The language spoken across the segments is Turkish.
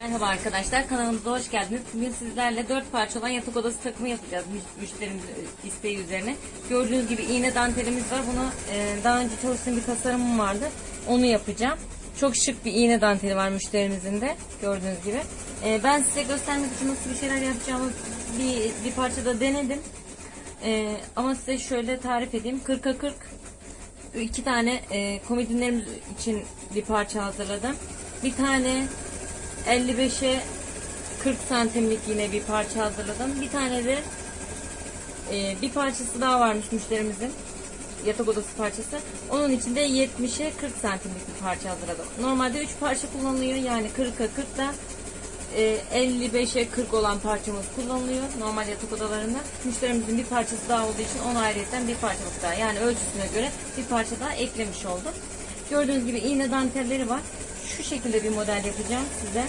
Merhaba arkadaşlar kanalımıza hoş geldiniz. Bugün sizlerle 4 parça olan yatak odası takımı yapacağız müş- müşterimiz isteği üzerine. Gördüğünüz gibi iğne dantelimiz var. Bunu e, daha önce çalıştığım bir tasarımım vardı. Onu yapacağım. Çok şık bir iğne danteli var müşterimizin de gördüğünüz gibi. E, ben size göstermek için nasıl bir şeyler yapacağımı bir, bir parçada denedim. E, ama size şöyle tarif edeyim. 40'a 40 iki tane e, komodinlerimiz için bir parça hazırladım. Bir tane 55'e 40 santimlik yine bir parça hazırladım. Bir tane de e, bir parçası daha varmış müşterimizin. Yatak odası parçası. Onun için de 70'e 40 santimlik bir parça hazırladım. Normalde 3 parça kullanılıyor. Yani 40'a 40 da e, 55'e 40 olan parçamız kullanılıyor normal yatak odalarında. Müşterimizin bir parçası daha olduğu için ona ayrıyeten bir parçalık daha yani ölçüsüne göre bir parça daha eklemiş oldum. Gördüğünüz gibi iğne dantelleri var. Şu şekilde bir model yapacağım size.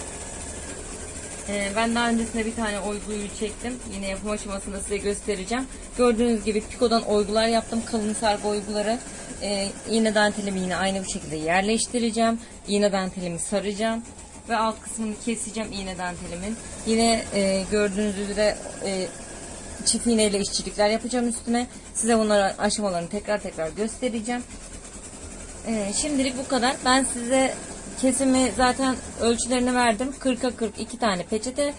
Ee, ben daha öncesinde bir tane oyguyu çektim. Yine yapım aşamasında size göstereceğim. Gördüğünüz gibi pikodan oygular yaptım. Kalın sargı oyguları. Ee, iğne dantelimi yine aynı bir şekilde yerleştireceğim. İğne dantelimi saracağım. Ve alt kısmını keseceğim iğne dantelimin. Yine e, gördüğünüz üzere e, çift iğneyle işçilikler yapacağım üstüne. Size bunların aşamalarını tekrar tekrar göstereceğim. Ee, şimdilik bu kadar. Ben size kesimi zaten ölçülerini verdim. 40'a 40 iki tane peçete,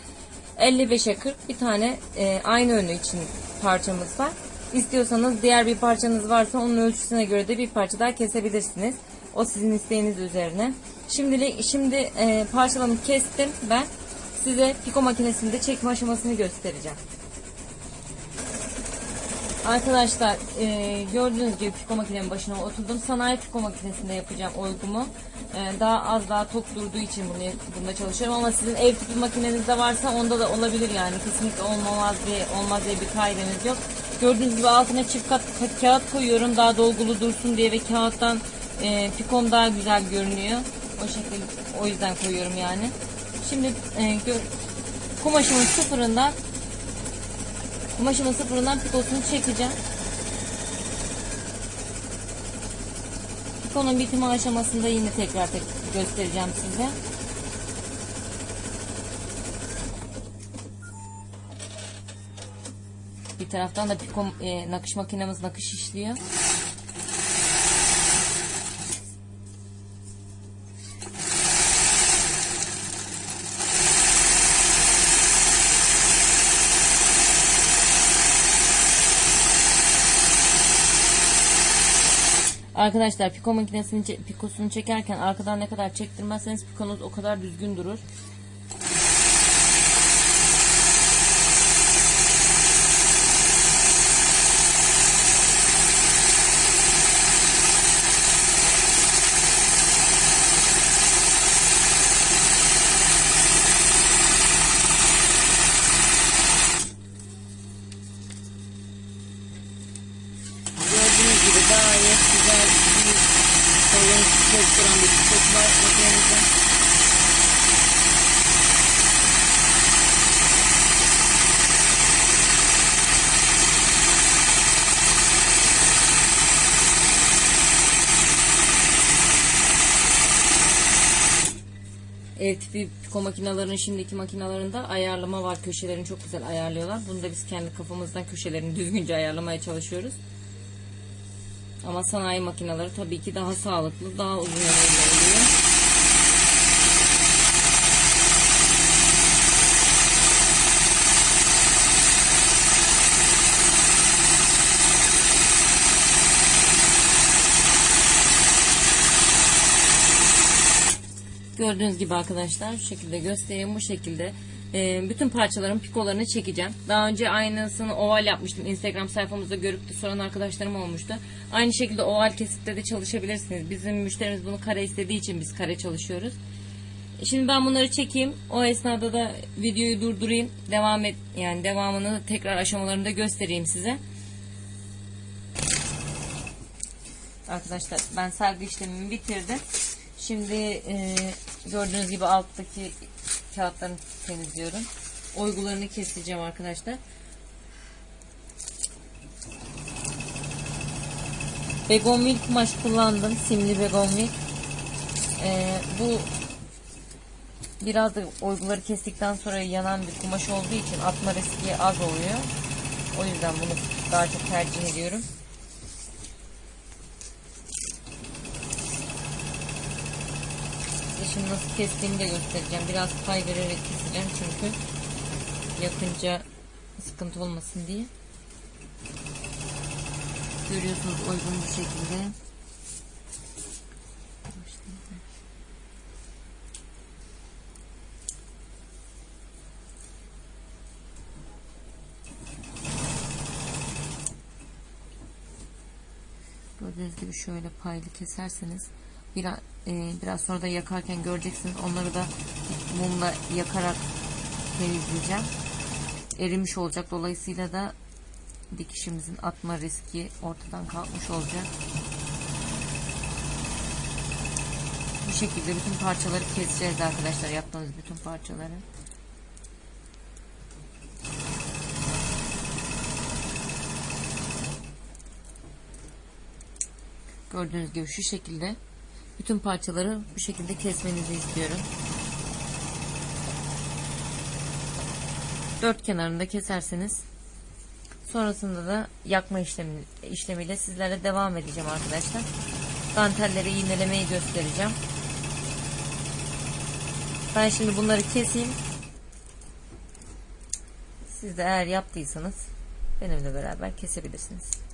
55'e 40 bir tane e, aynı önü için parçamız var. İstiyorsanız diğer bir parçanız varsa onun ölçüsüne göre de bir parça daha kesebilirsiniz. O sizin isteğiniz üzerine. Şimdilik şimdi e, parçalarımı kestim ben. Size piko makinesinde çekme aşamasını göstereceğim. Arkadaşlar e, gördüğünüz gibi piko makinenin başına oturdum. Sanayi piko makinesinde yapacağım oygumu. E, daha az daha tok durduğu için bunu, bunda çalışıyorum ama sizin ev tipi makinenizde varsa onda da olabilir yani. Kesinlikle olmaz diye, olmaz diye bir kaidemiz yok. Gördüğünüz gibi altına çift kat ka- kağıt koyuyorum daha dolgulu dursun diye ve kağıttan e, pikom daha güzel görünüyor. O şekilde o yüzden koyuyorum yani. Şimdi e, kumaşımın sıfırından Kumaşımın sıfırından pikosunu çekeceğim. Pikonun bitimi aşamasında yine tekrar tek göstereceğim size. Bir taraftan da pikom e, nakış makinemiz nakış işliyor. Arkadaşlar piko makinesini pikosunu çekerken arkadan ne kadar çektirmezseniz pikonuz o kadar düzgün durur. Gördüğünüz gibi gayet güzel bir sorun çalıştıran bir pikot var makinemizde. Ev tipi piko makinelerin şimdiki makinalarında ayarlama var. Köşelerini çok güzel ayarlıyorlar. Bunu da biz kendi kafamızdan köşelerini düzgünce ayarlamaya çalışıyoruz. Ama sanayi makineleri tabii ki daha sağlıklı, daha uzun ömürlü oluyor. Gördüğünüz gibi arkadaşlar şu şekilde göstereyim bu şekilde. Ee, bütün parçaların pikolarını çekeceğim. Daha önce aynısını oval yapmıştım. Instagram sayfamızda görüp de soran arkadaşlarım olmuştu. Aynı şekilde oval kesitte de çalışabilirsiniz. Bizim müşterimiz bunu kare istediği için biz kare çalışıyoruz. E, Şimdi ben bunları çekeyim. O esnada da videoyu durdurayım. Devam et yani devamını tekrar aşamalarını da göstereyim size. Arkadaşlar ben sargı işlemimi bitirdim. Şimdi e, gördüğünüz gibi alttaki kağıtlarını temizliyorum. Oygularını keseceğim arkadaşlar. Begonvil kumaş kullandım. Simli begonvil. E, bu Biraz da oyguları kestikten sonra yanan bir kumaş olduğu için atma riski az oluyor. O yüzden bunu daha çok tercih ediyorum. Şimdi nasıl kestiğimi de göstereceğim. Biraz pay vererek keseceğim çünkü yakınca sıkıntı olmasın diye. Görüyorsunuz uygun bir şekilde. Gördüğünüz gibi şöyle paylı keserseniz biraz, e, biraz sonra da yakarken göreceksiniz. Onları da mumla yakarak temizleyeceğim. Erimiş olacak. Dolayısıyla da dikişimizin atma riski ortadan kalkmış olacak. Bu şekilde bütün parçaları keseceğiz arkadaşlar. Yaptığımız bütün parçaları. Gördüğünüz gibi şu şekilde bütün parçaları bu şekilde kesmenizi istiyorum. Dört kenarında keserseniz sonrasında da yakma işlemi, işlemiyle sizlerle devam edeceğim arkadaşlar. Dantelleri iğnelemeyi göstereceğim. Ben şimdi bunları keseyim. Siz de eğer yaptıysanız benimle beraber kesebilirsiniz.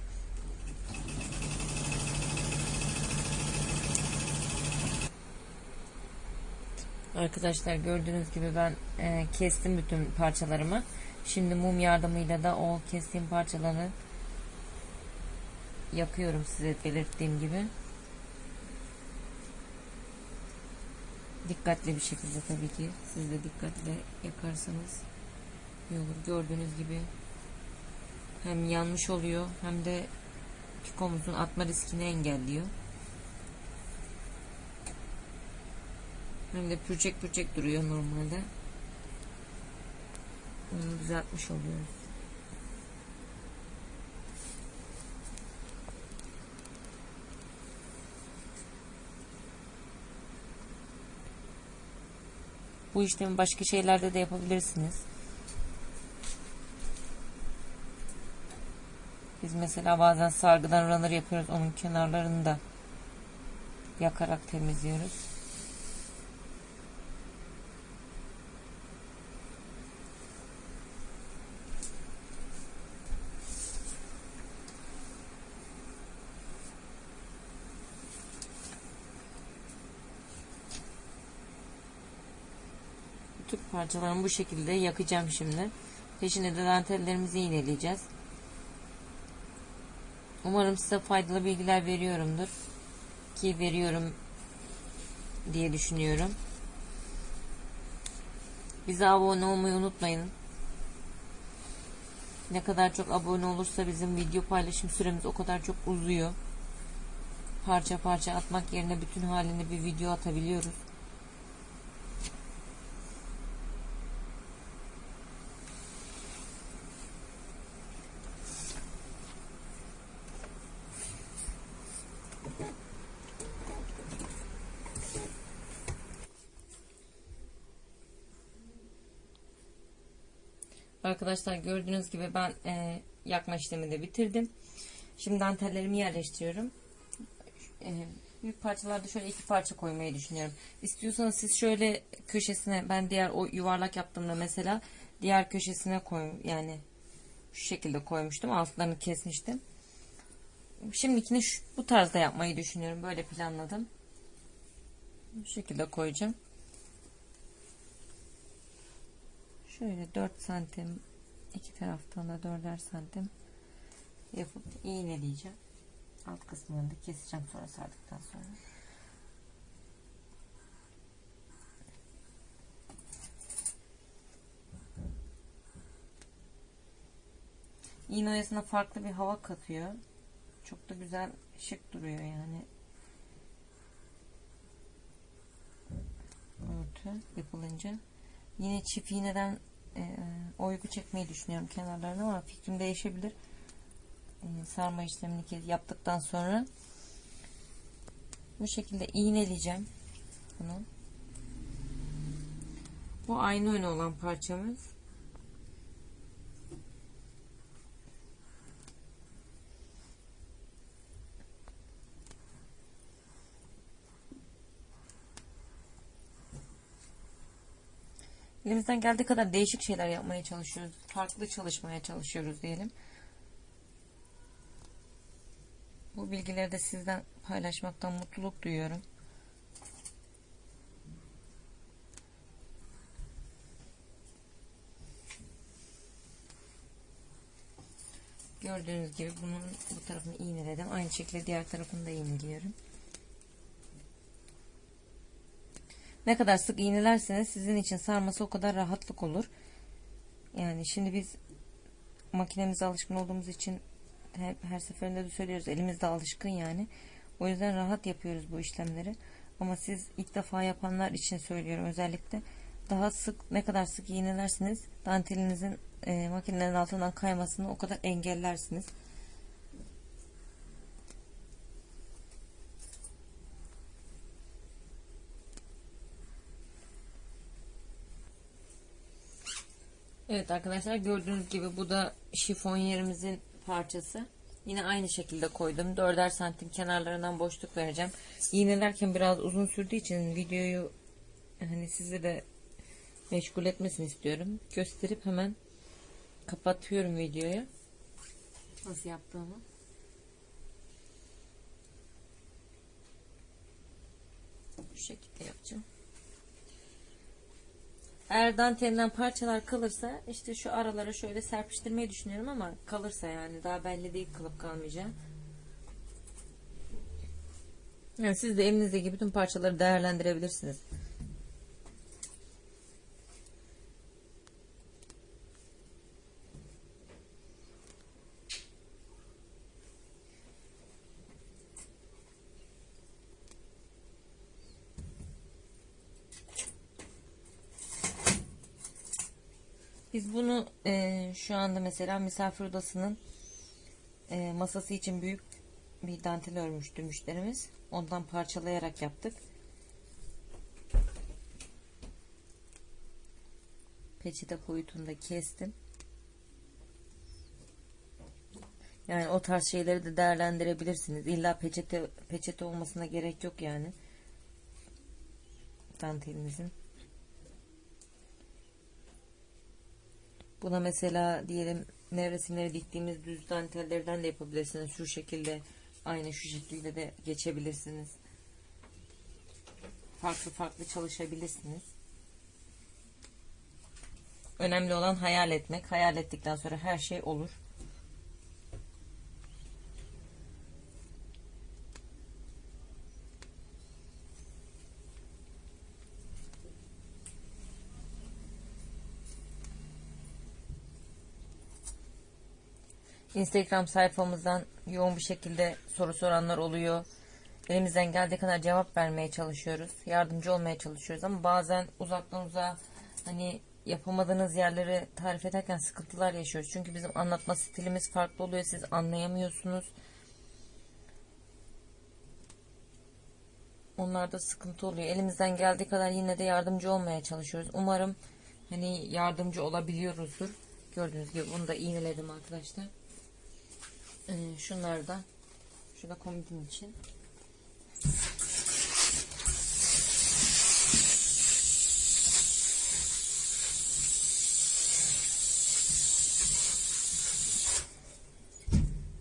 Arkadaşlar gördüğünüz gibi ben e, kestim bütün parçalarımı. Şimdi mum yardımıyla da o kestiğim parçaları yakıyorum size belirttiğim gibi. Dikkatli bir şekilde tabii ki. Siz de dikkatli yakarsanız iyi olur. Gördüğünüz gibi hem yanmış oluyor hem de pikomuzun atma riskini engelliyor. Hem de pürçek pürçek duruyor normalde. Onu düzeltmiş oluyoruz. Bu işlemi başka şeylerde de yapabilirsiniz. Biz mesela bazen sargıdan runner yapıyoruz. Onun kenarlarını da yakarak temizliyoruz. Bütün parçalarımı bu şekilde yakacağım şimdi. Peşinde de dantellerimizi iğneleyeceğiz. Umarım size faydalı bilgiler veriyorumdur. Ki veriyorum diye düşünüyorum. Bize abone olmayı unutmayın. Ne kadar çok abone olursa bizim video paylaşım süremiz o kadar çok uzuyor. Parça parça atmak yerine bütün halinde bir video atabiliyoruz. Arkadaşlar gördüğünüz gibi ben e, yakma işlemini de bitirdim. Şimdi dantellerimi yerleştiriyorum. E, büyük parçalarda şöyle iki parça koymayı düşünüyorum. İstiyorsanız siz şöyle köşesine ben diğer o yuvarlak yaptığımda mesela diğer köşesine koy yani şu şekilde koymuştum. Altlarını kesmiştim. Şimdikini şu, bu tarzda yapmayı düşünüyorum. Böyle planladım. Bu şekilde koyacağım. Şöyle 4 santim iki taraftan da 4'er santim yapıp iğneleyeceğim. Alt kısmını da keseceğim sonra sardıktan sonra. İğne oyasına farklı bir hava katıyor. Çok da güzel şık duruyor yani. Örtü yapılınca. Yine çift iğneden e, oygu çekmeyi düşünüyorum kenarlarına ama fikrim değişebilir. E, sarma işlemini yaptıktan sonra bu şekilde iğneleyeceğim bunu. Bu aynı öne olan parçamız. Elimizden geldiği kadar değişik şeyler yapmaya çalışıyoruz. Farklı çalışmaya çalışıyoruz diyelim. Bu bilgileri de sizden paylaşmaktan mutluluk duyuyorum. Gördüğünüz gibi bunun bu tarafını iğneledim. Aynı şekilde diğer tarafını da iğneliyorum. Ne kadar sık iğnelerseniz sizin için sarması o kadar rahatlık olur. Yani şimdi biz makinemize alışkın olduğumuz için hep her seferinde de söylüyoruz. Elimizde alışkın yani. O yüzden rahat yapıyoruz bu işlemleri. Ama siz ilk defa yapanlar için söylüyorum özellikle. Daha sık ne kadar sık iğnelersiniz dantelinizin e, makinenin altından kaymasını o kadar engellersiniz. Evet arkadaşlar gördüğünüz gibi bu da şifon yerimizin parçası. Yine aynı şekilde koydum. 4'er santim kenarlarından boşluk vereceğim. İğnelerken biraz uzun sürdüğü için videoyu hani sizi de meşgul etmesini istiyorum. Gösterip hemen kapatıyorum videoyu. Nasıl yaptığımı. Bu şekilde yapacağım. Eğer dantelinden parçalar kalırsa işte şu aralara şöyle serpiştirmeyi düşünüyorum ama kalırsa yani daha belli değil kalıp kalmayacak. Yani siz de elinizdeki bütün parçaları değerlendirebilirsiniz. Biz bunu e, şu anda mesela misafir odasının e, masası için büyük bir dantel örmüştü müşterimiz. Ondan parçalayarak yaptık. Peçete boyutunda kestim. Yani o tarz şeyleri de değerlendirebilirsiniz. İlla peçete peçete olmasına gerek yok yani. Dantelinizin. Buna mesela diyelim nevresimleri diktiğimiz düz dantellerden de yapabilirsiniz. Şu şekilde aynı şu şekilde de geçebilirsiniz. Farklı farklı çalışabilirsiniz. Önemli olan hayal etmek. Hayal ettikten sonra her şey olur. Instagram sayfamızdan yoğun bir şekilde soru soranlar oluyor. Elimizden geldiği kadar cevap vermeye çalışıyoruz. Yardımcı olmaya çalışıyoruz ama bazen uzaktan uzağa hani yapamadığınız yerleri tarif ederken sıkıntılar yaşıyoruz. Çünkü bizim anlatma stilimiz farklı oluyor. Siz anlayamıyorsunuz. Onlarda sıkıntı oluyor. Elimizden geldiği kadar yine de yardımcı olmaya çalışıyoruz. Umarım hani yardımcı olabiliyoruzdur. Gördüğünüz gibi bunu da iğneledim arkadaşlar. Ee, şunlar da şurada komodin için.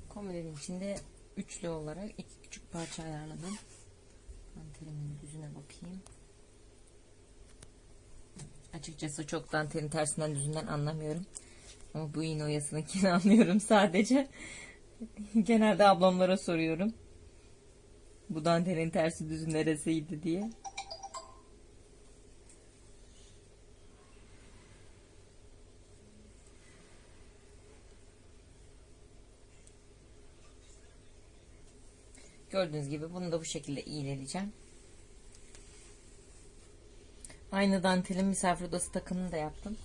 Komodinin içinde üçlü olarak iki küçük parça ayarladım. Dantelimin düzüne bakayım. Açıkçası çok dantelin tersinden düzünden anlamıyorum. Ama bu iğne oyasınınkini anlıyorum sadece. Genelde ablamlara soruyorum. Bu dantelin tersi düzü neresiydi diye. Gördüğünüz gibi bunu da bu şekilde iğneleyeceğim. Aynı dantelin misafir odası takımını da yaptım.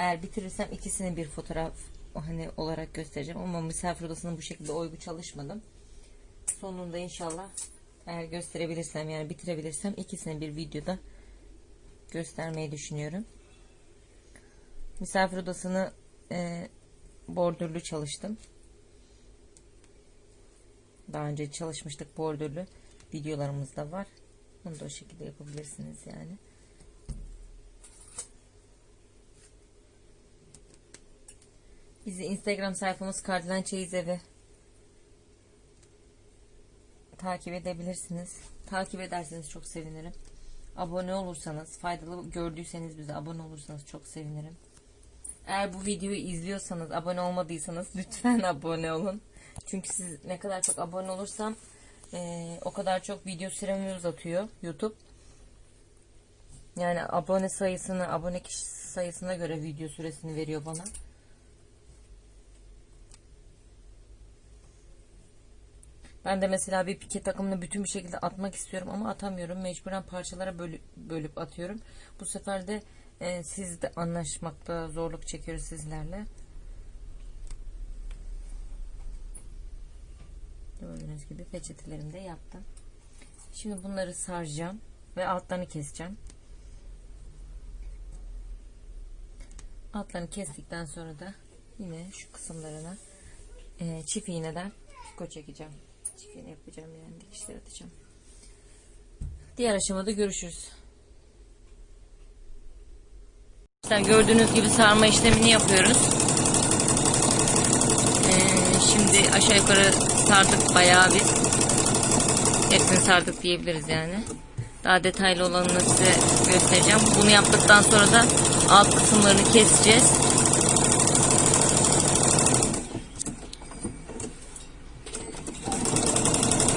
Eğer bitirirsem ikisini bir fotoğraf hani olarak göstereceğim ama misafir odasının bu şekilde oygu çalışmadım. Sonunda inşallah eğer gösterebilirsem yani bitirebilirsem ikisini bir videoda göstermeyi düşünüyorum. Misafir odasını e, bordürlü çalıştım. Daha önce çalışmıştık bordürlü. Videolarımız da var. Bunu da o şekilde yapabilirsiniz yani. Bizi Instagram sayfamız Kardelen Çeyiz Evi takip edebilirsiniz. Takip ederseniz çok sevinirim. Abone olursanız, faydalı gördüyseniz bize abone olursanız çok sevinirim. Eğer bu videoyu izliyorsanız, abone olmadıysanız lütfen abone olun. Çünkü siz ne kadar çok abone olursam eee, o kadar çok video süremi uzatıyor YouTube. Yani abone sayısını, abone kişi sayısına göre video süresini veriyor bana. Ben de mesela bir pike takımını bütün bir şekilde atmak istiyorum ama atamıyorum. Mecburen parçalara bölüp, bölüp atıyorum. Bu sefer de e, siz de anlaşmakta zorluk çekiyoruz sizlerle. Gördüğünüz gibi peçetelerimi de yaptım. Şimdi bunları saracağım ve altlarını keseceğim. Altlarını kestikten sonra da yine şu kısımlarına e, çift iğneden piko çekeceğim. Çift iğne yapacağım yani dikişler atacağım. Diğer aşamada görüşürüz. Arkadaşlar gördüğünüz gibi sarma işlemini yapıyoruz. Ee, şimdi aşağı yukarı sardık bayağı bir. Hepsini sardık diyebiliriz yani. Daha detaylı olanını size göstereceğim. Bunu yaptıktan sonra da alt kısımlarını keseceğiz.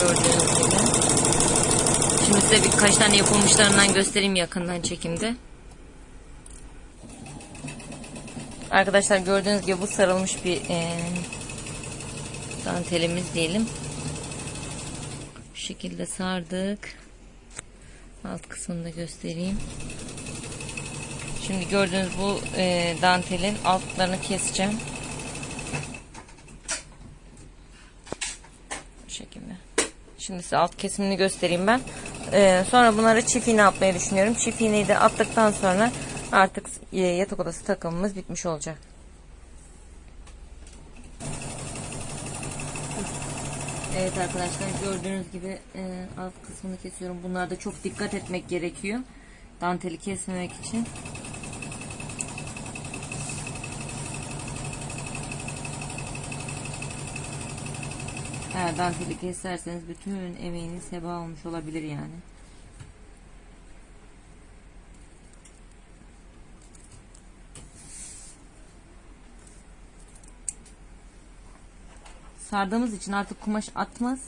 Gördüğünüz gibi. Şimdi size birkaç tane yapılmışlarından göstereyim yakından çekimde. Arkadaşlar gördüğünüz gibi bu sarılmış bir e, dantelimiz diyelim. Bu şekilde sardık. Alt kısmını da göstereyim. Şimdi gördüğünüz bu e, dantelin altlarını keseceğim. Bu şekilde. Şimdi size alt kesimini göstereyim ben. E, sonra bunları çift iğne atmayı düşünüyorum. Çift iğneyi de attıktan sonra artık e, yatak odası takımımız bitmiş olacak. Evet arkadaşlar gördüğünüz gibi e, alt kısmını kesiyorum. Bunlarda çok dikkat etmek gerekiyor. Danteli kesmemek için. Eğer danteli keserseniz bütün emeğiniz heba olmuş olabilir yani. Sardığımız için artık kumaş atmaz.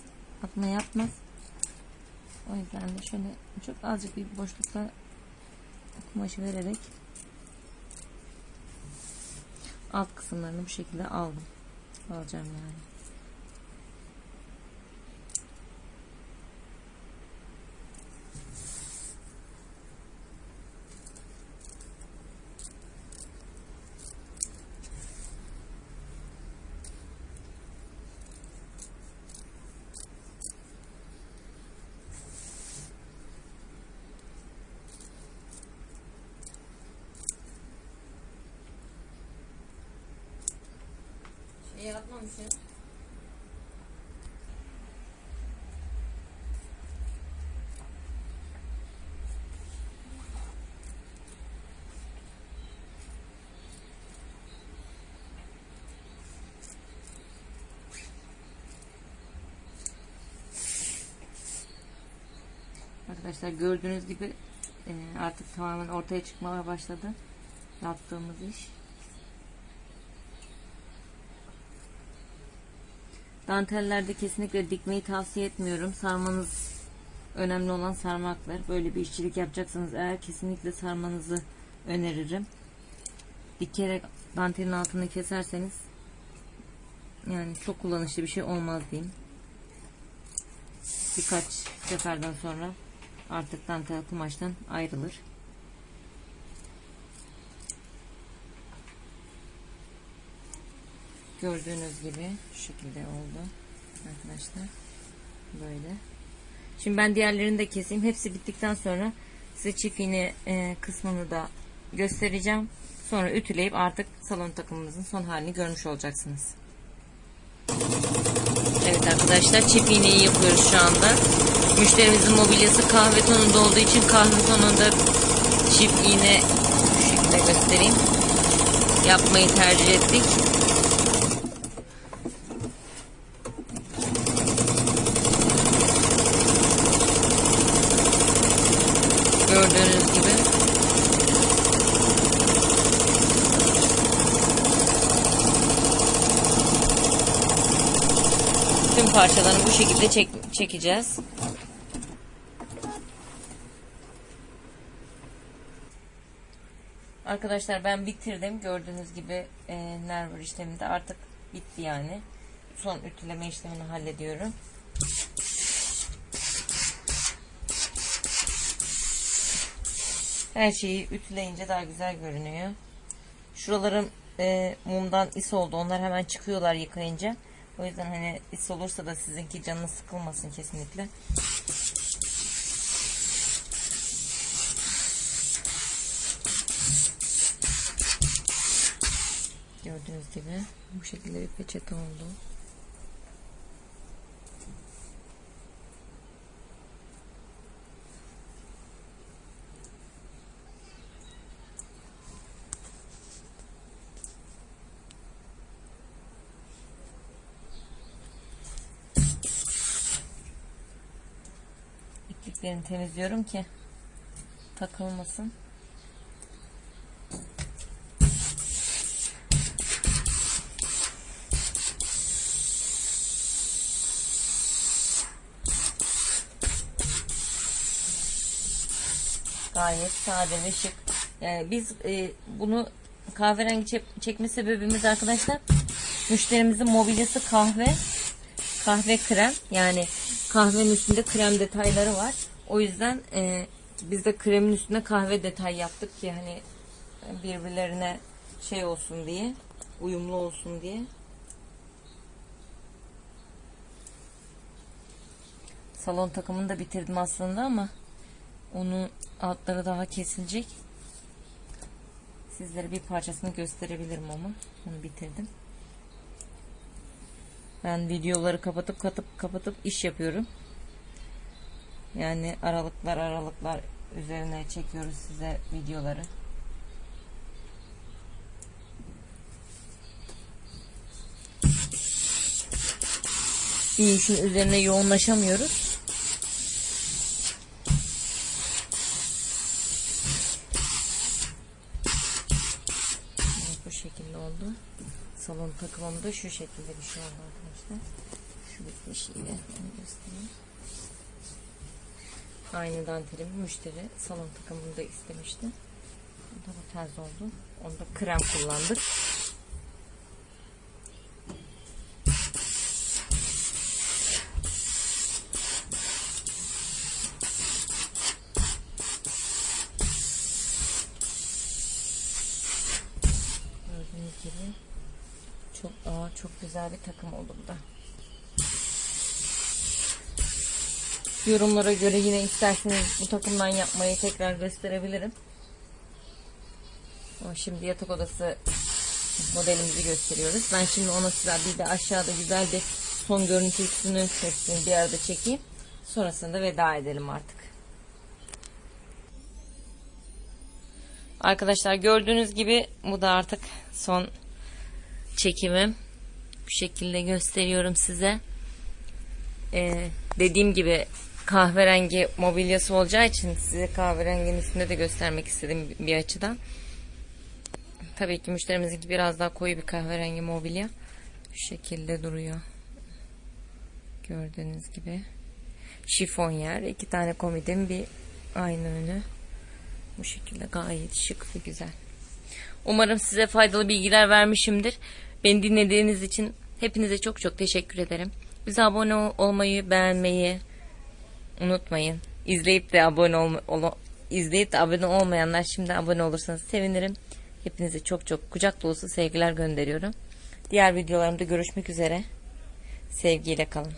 Atma yapmaz. O yüzden de şöyle çok azıcık bir boşlukta kumaşı vererek alt kısımlarını bu şekilde aldım. Alacağım yani. Yapmamışım. Arkadaşlar gördüğünüz gibi e, artık tamamen ortaya çıkmaya başladı yaptığımız iş. Dantellerde kesinlikle dikmeyi tavsiye etmiyorum. Sarmanız önemli olan sarmaklar. Böyle bir işçilik yapacaksanız eğer kesinlikle sarmanızı öneririm. Dikerek dantelin altını keserseniz yani çok kullanışlı bir şey olmaz diyeyim. Birkaç seferden sonra artık dantel kumaştan ayrılır. Gördüğünüz gibi şu şekilde oldu arkadaşlar. Böyle. Şimdi ben diğerlerini de keseyim. Hepsi bittikten sonra size çift iğne e, kısmını da göstereceğim. Sonra ütüleyip artık salon takımımızın son halini görmüş olacaksınız. Evet arkadaşlar çift iğneyi yapıyoruz şu anda. Müşterimizin mobilyası kahve tonunda olduğu için kahve tonunda çift iğne şu şekilde göstereyim. Yapmayı tercih ettik. Gördüğünüz gibi. Tüm parçalarını bu şekilde çek çekeceğiz. Arkadaşlar ben bitirdim. Gördüğünüz gibi e, nervur işleminde artık bitti yani. Son ütüleme işlemini hallediyorum. Her şeyi ütüleyince daha güzel görünüyor. Şuralarım e, mumdan is oldu. Onlar hemen çıkıyorlar yıkayınca. O yüzden hani is olursa da sizinki canınız sıkılmasın kesinlikle. Gördüğünüz gibi bu şekilde bir peçete oldu. İpliklerini temizliyorum ki takılmasın. Gayet sade ve şık. Yani biz e, bunu kahverengi çek- çekme sebebimiz arkadaşlar müşterimizin mobilyası kahve kahve krem yani kahvenin üstünde krem detayları var. O yüzden e, biz de kremin üstüne kahve detay yaptık ki hani birbirlerine şey olsun diye uyumlu olsun diye. Salon takımını da bitirdim aslında ama onun altları daha kesilecek. Sizlere bir parçasını gösterebilirim ama onu bitirdim. Ben videoları kapatıp kapatıp kapatıp iş yapıyorum. Yani aralıklar aralıklar üzerine çekiyoruz size videoları. Bir işin üzerine yoğunlaşamıyoruz. Bu şekilde oldu. Salon takımım da şu şekilde bir şey oldu arkadaşlar. Şu bitmişiyle onu göstereyim. Aynı dantelimi müşteri salon takımında istemişti. O da bu tarz oldu. Onda krem kullandık. Gördüğünüz gibi çok aa, çok güzel bir takım oldu bu da. Yorumlara göre yine isterseniz bu takımdan yapmayı tekrar gösterebilirim. Ama şimdi yatak odası modelimizi gösteriyoruz. Ben şimdi ona size bir de aşağıda güzel bir son görüntüsünü hepsini bir arada çekeyim. Sonrasında veda edelim artık. Arkadaşlar gördüğünüz gibi bu da artık son çekimim. Bu şekilde gösteriyorum size. Ee, dediğim gibi kahverengi mobilyası olacağı için size kahverenginin üstünde de göstermek istedim bir açıdan. Tabii ki müşterimizinki biraz daha koyu bir kahverengi mobilya. Şu şekilde duruyor. Gördüğünüz gibi. Şifon yer. iki tane komodin bir aynı önü. Bu şekilde gayet şık ve güzel. Umarım size faydalı bilgiler vermişimdir. Beni dinlediğiniz için hepinize çok çok teşekkür ederim. Bize abone ol- olmayı, beğenmeyi unutmayın. İzleyip de abone olma, ol- izleyip de abone olmayanlar şimdi abone olursanız sevinirim. Hepinize çok çok kucak dolusu sevgiler gönderiyorum. Diğer videolarımda görüşmek üzere. Sevgiyle kalın.